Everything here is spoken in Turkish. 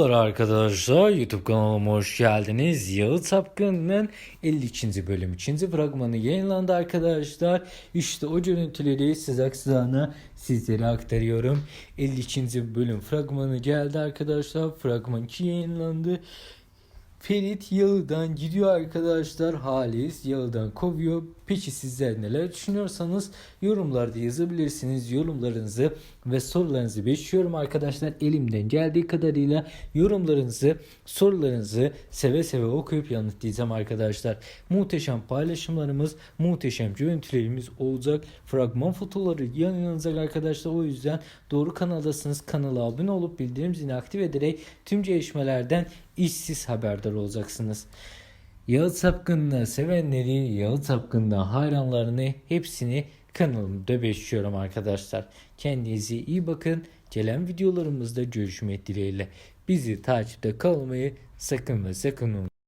Merhabalar arkadaşlar YouTube kanalıma hoş geldiniz. Yağı Tapkın'ın 52. bölüm 2. fragmanı yayınlandı arkadaşlar. İşte o görüntüleri siz aksana sizlere aktarıyorum. 52. bölüm fragmanı geldi arkadaşlar. Fragman 2 yayınlandı. Ferit Yağı'dan gidiyor arkadaşlar. Halis Yağı'dan kovuyor. Peki sizler neler düşünüyorsanız yorumlarda yazabilirsiniz. Yorumlarınızı ve sorularınızı bekliyorum arkadaşlar. Elimden geldiği kadarıyla yorumlarınızı, sorularınızı seve seve okuyup yanıtlayacağım arkadaşlar. Muhteşem paylaşımlarımız, muhteşem görüntülerimiz olacak. Fragman fotoları yayınlanacak arkadaşlar. O yüzden doğru kanaldasınız. Kanala abone olup bildirim zilini aktif ederek tüm gelişmelerden işsiz haberdar olacaksınız. Yağı Sapkın'ı sevenleri, Yağı Sapkın'da hayranlarını hepsini kanalımda bekliyorum arkadaşlar. Kendinize iyi bakın. Gelen videolarımızda görüşmek dileğiyle. Bizi takipte kalmayı sakın ve sakın unutmayın.